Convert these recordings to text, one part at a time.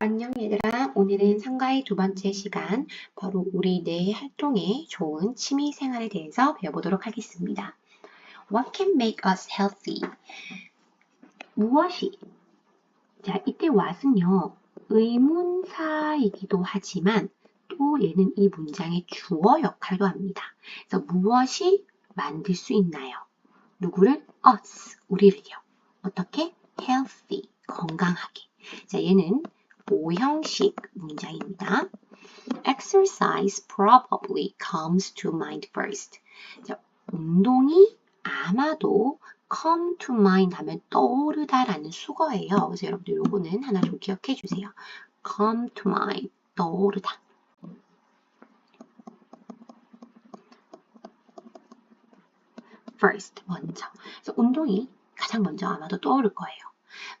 안녕 얘들아. 오늘은 상가의 두 번째 시간, 바로 우리 뇌 활동에 좋은 취미 생활에 대해서 배워보도록 하겠습니다. What can make us healthy? 무엇이? 자, 이때 what은요, 의문사이기도 하지만 또 얘는 이 문장의 주어 역할도 합니다. 그래서 무엇이 만들 수 있나요? 누구를? us, 우리를요. 어떻게? healthy, 건강하게. 자, 얘는 모형식 문장입니다. Exercise probably comes to mind first. 자, 운동이 아마도 come to mind 하면 떠오르다 라는 수거예요. 그래서 여러분들 요거는 하나 좀 기억해 주세요. come to mind, 떠오르다. 먼저. 운동이 가장 먼저 아마도 떠오를 거예요.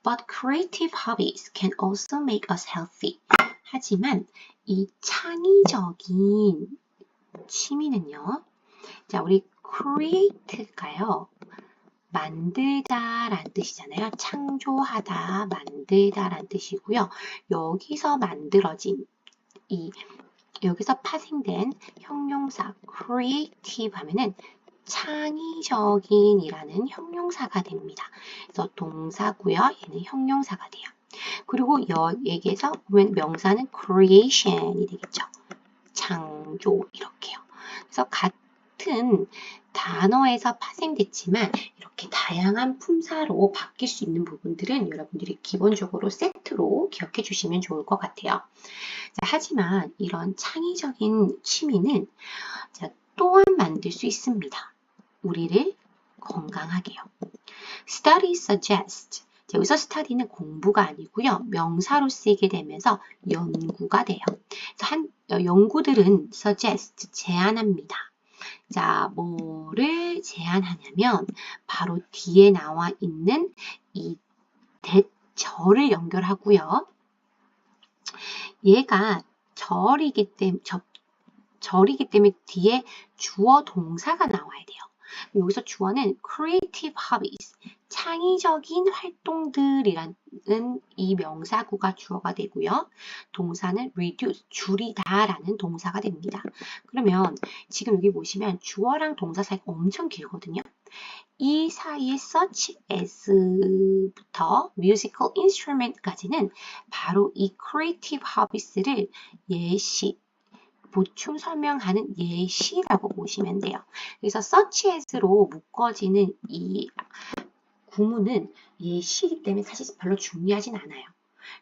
But creative hobbies can also make us healthy. 하지만 이 창의적인 취미는요. 자, 우리 create가요. 만들다라는 뜻이잖아요. 창조하다, 만들다라는 뜻이고요. 여기서 만들어진 이 여기서 파생된 형용사 creative 하면은 창의적인이라는 형용사가 됩니다. 그래서 동사고요. 얘는 형용사가 돼요. 그리고 여기에서 보면 명사는 creation이 되겠죠. 창조 이렇게요. 그래서 같은 단어에서 파생됐지만 이렇게 다양한 품사로 바뀔 수 있는 부분들은 여러분들이 기본적으로 세트로 기억해 주시면 좋을 것 같아요. 자, 하지만 이런 창의적인 취미는 자, 또한 만들 수 있습니다. 우리를 건강하게요. Study suggest. 여기서 study는 공부가 아니고요. 명사로 쓰이게 되면서 연구가 돼요. 한 어, 연구들은 suggest 제안합니다. 자, 뭐를 제안하냐면 바로 뒤에 나와 있는 이 대절을 연결하고요. 얘가 절이기 때문에 절이기 때문에 뒤에 주어 동사가 나와야 돼요. 여기서 주어는 creative hobbies, 창의적인 활동들이라는 이 명사구가 주어가 되고요. 동사는 reduce, 줄이다 라는 동사가 됩니다. 그러면 지금 여기 보시면 주어랑 동사 사이가 엄청 길거든요. 이 사이에 such as부터 musical instrument까지는 바로 이 creative hobbies를 예시, 보충 설명하는 예시라고 보시면 돼요. 그래서 search as로 묶어지는 이 구문은 예시이기 때문에 사실 별로 중요하진 않아요.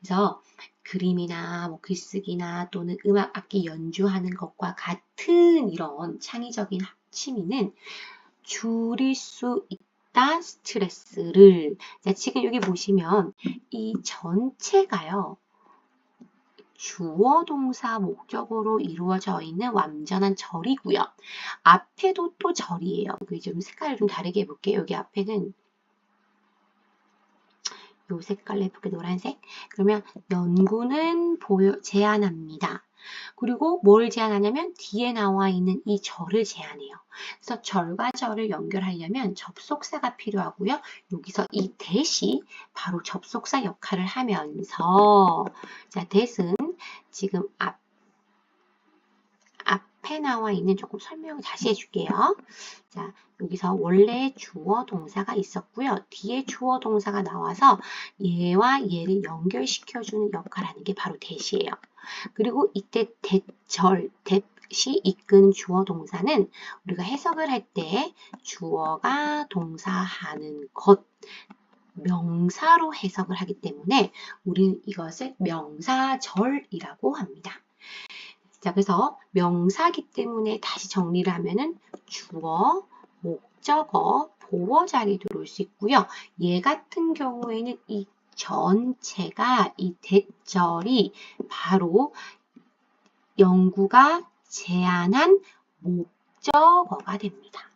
그래서 그림이나 뭐 글쓰기나 또는 음악 악기 연주하는 것과 같은 이런 창의적인 취미는 줄일 수 있다 스트레스를 자, 지금 여기 보시면 이 전체가요 주어 동사 목적으로 이루어져 있는 완전한 절이고요. 앞에도 또 절이에요. 좀 색깔을 좀 다르게 해볼게요. 여기 앞에는 요 색깔로 해볼게요. 노란색. 그러면 연구는 보여, 제안합니다. 그리고 뭘 제안하냐면 뒤에 나와 있는 이 절을 제안해요. 그래서 절과 절을 연결하려면 접속사가 필요하고요. 여기서 이 대시 바로 접속사 역할을 하면서 자, 대은 지금 앞 앞에 나와 있는 조금 설명을 다시 해줄게요. 자, 여기서 원래 주어 동사가 있었고요. 뒤에 주어 동사가 나와서 얘와 얘를 연결시켜주는 역할을 하는 게 바로 대시예요. 그리고 이때 대절, 대시 이끈 주어 동사는 우리가 해석을 할 때 주어가 동사하는 것, 명사로 해석을 하기 때문에 우리는 이것을 명사절이라고 합니다. 자, 그래서 명사기 때문에 다시 정리를 하면은 주어, 목적어, 보어 자리 들어올 수 있고요. 얘 같은 경우에는 이 전체가 이 대절이 바로 연구가 제안한 목적어가 됩니다.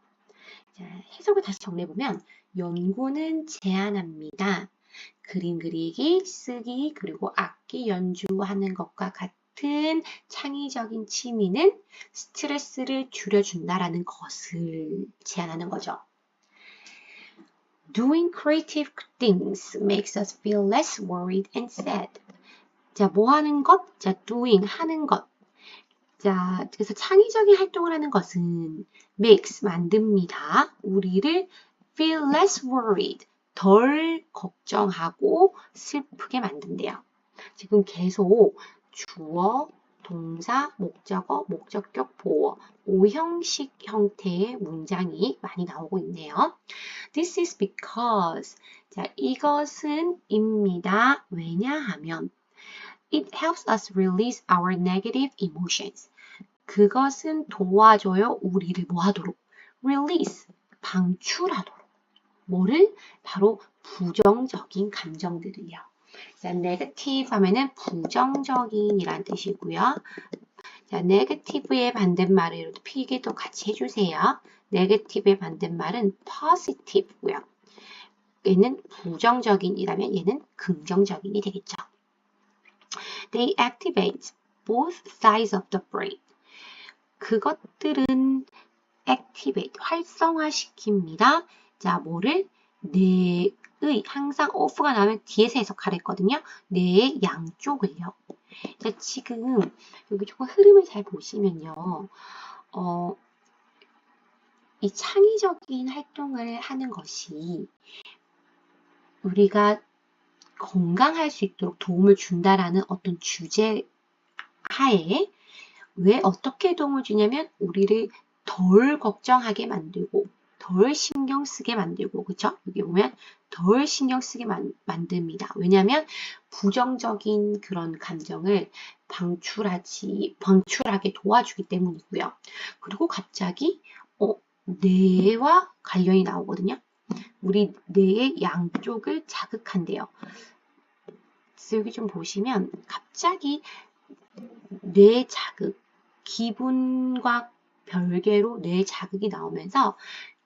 자, 해석을 다시 정리해보면 연구는 제안합니다. 그림 그리기, 쓰기, 그리고 악기 연주하는 것과 같은 창의적인 취미는 스트레스를 줄여준다라는 것을 제안하는 거죠. Doing creative things makes us feel less worried and sad. 자, 뭐 하는 것? 자, doing, 하는 것. 자, 그래서 창의적인 활동을 하는 것은 makes, 만듭니다. 우리를 feel less worried, 덜 걱정하고 슬프게 만든대요. 지금 계속 주어, 동사, 목적어, 목적격, 보어, 오형식 형태의 문장이 많이 나오고 있네요. This is because. 자, 이것은 입니다. 왜냐하면 It helps us release our negative emotions. 그것은 도와줘요. 우리를 뭐 하도록? release, 방출하도록. 뭐를? 바로 부정적인 감정들을요. 자, negative 하면은 부정적인 이란 뜻이고요. 자, negative의 반대말을 필기도 같이 해주세요. negative의 반대말은 positive고요. 얘는 부정적인이라면 얘는 긍정적인이 되겠죠. They activate both sides of the brain. 그것들은 activate, 활성화시킵니다. 자, 뭐를? 뇌 의, 항상 off가 나오면 뒤에서 해석하랬거든요. 뇌의 양쪽을요. 자, 지금 여기 조금 흐름을 잘 보시면요. 어, 이 창의적인 활동을 하는 것이 우리가 건강할 수 있도록 도움을 준다라는 어떤 주제 하에 왜 어떻게 도움을 주냐면 우리를 덜 걱정하게 만들고 덜 신경 쓰게 만들고 그쵸? 여기 보면 덜 신경 쓰게 만, 만듭니다. 왜냐하면 부정적인 그런 감정을 방출하지 방출하게 도와주기 때문이고요. 그리고 갑자기 어, 뇌와 관련이 나오거든요. 우리 뇌의 양쪽을 자극한대요. 여기 좀 보시면 갑자기 뇌 자극, 기분과 별개로 뇌 자극이 나오면서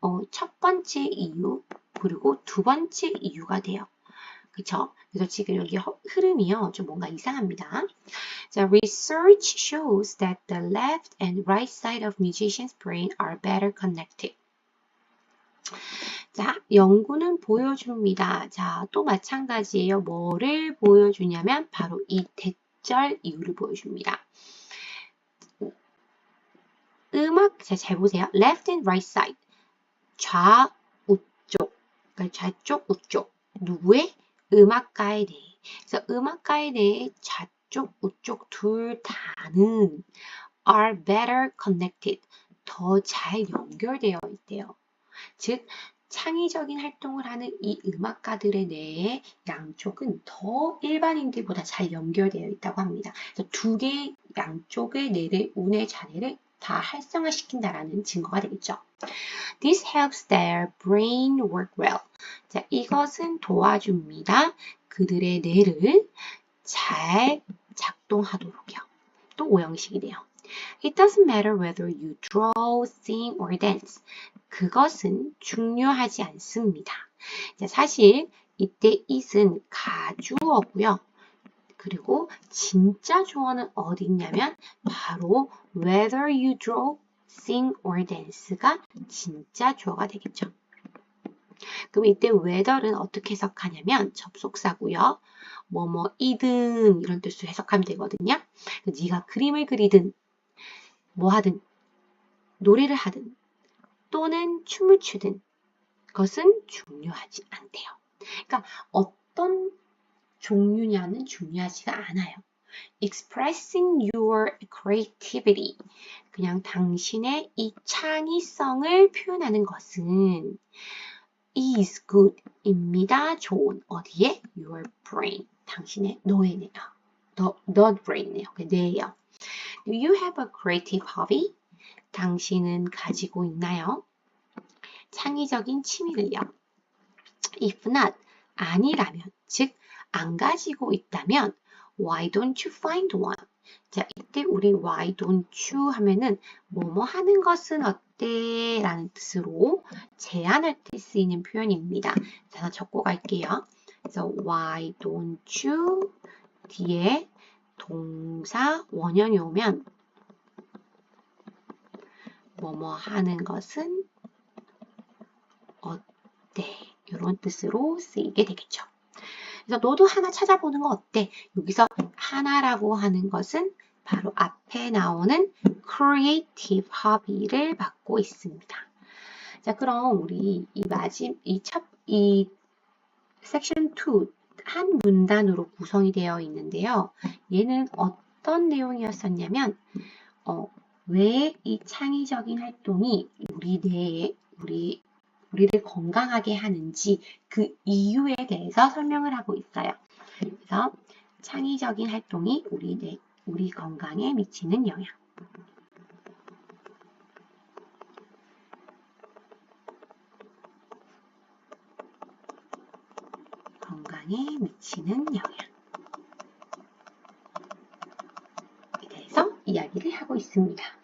어, 첫 번째 이유 그리고 두 번째 이유가 돼요. 그쵸? 그래서 지금 여기 흐름이요. 좀 뭔가 이상합니다. 자, research shows that the left and right side of musician's brain are better connected. 자, 연구는 보여줍니다. 자, 또 마찬가지예요. 뭐를 보여주냐면 바로 이 대절 이유를 보여줍니다. 음악, 자, 잘 보세요. left and right side. 좌우쪽, 그러니까 좌쪽, 우쪽. 누구의? 음악가에 대해. 그래서 음악가에 대해 좌쪽, 우쪽 둘 다는 are better connected. 더 잘 연결되어 있대요. 즉, 창의적인 활동을 하는 이 음악가들의 뇌의 양쪽은 더 일반인들보다 잘 연결되어 있다고 합니다. 두 개의 양쪽의 뇌의 운의 잔해를 다 활성화시킨다라는 증거가 되겠죠. This helps their brain work well. 자, 이것은 도와줍니다. 그들의 뇌를 잘 작동하도록요. 또 오형식이네요. It doesn't matter whether you draw, sing, or dance. 그것은 중요하지 않습니다. 자, 사실 이때 it은 가주어고요. 그리고 진짜 주어는 어디 있냐면 바로 whether you draw, sing or dance가 진짜 주어가 되겠죠. 그럼 이때 whether는 어떻게 해석하냐면 접속사고요. 뭐뭐이든 이런 뜻으로 해석하면 되거든요. 네가 그림을 그리든 뭐 하든 노래를 하든 또는 춤을 추든 것은 중요하지 않대요. 그러니까 어떤 종류냐는 중요하지가 않아요. expressing your creativity. 그냥 당신의 이 창의성을 표현하는 것은 is good 입니다. 좋은. 어디에? your brain. 당신의 뇌요. the, the brain이에요. 뇌예요. Do you have a creative hobby? 당신은 가지고 있나요? 창의적인 취미를요. If not, 아니라면, 즉, 안 가지고 있다면, why don't you find one? 자, 이때 우리 why don't you 하면은 뭐뭐 하는 것은 어때? 라는 뜻으로 제안할 때 쓰이는 표현입니다. 자, 적고 갈게요. 그래서 why don't you 뒤에 동사 원형이 오면 뭐뭐 하는 것은 어때? 이런 뜻으로 쓰이게 되겠죠. 그래서 너도 하나 찾아보는 거 어때? 여기서 하나라고 하는 것은 바로 앞에 나오는 creative hobby를 받고 있습니다. 자, 그럼 우리 이 마지 이첫이 섹션 2 한 문단으로 구성이 되어 있는데요. 얘는 어떤 내용이었었냐면 어, 왜 이 창의적인 활동이 우리 뇌에 우리 우리를 건강하게 하는지 그 이유에 대해서 설명을 하고 있어요. 그래서 창의적인 활동이 우리 뇌 우리 건강에 미치는 영향. 건강에 미치는 영향에 대해서 이야기를 하고 있습니다.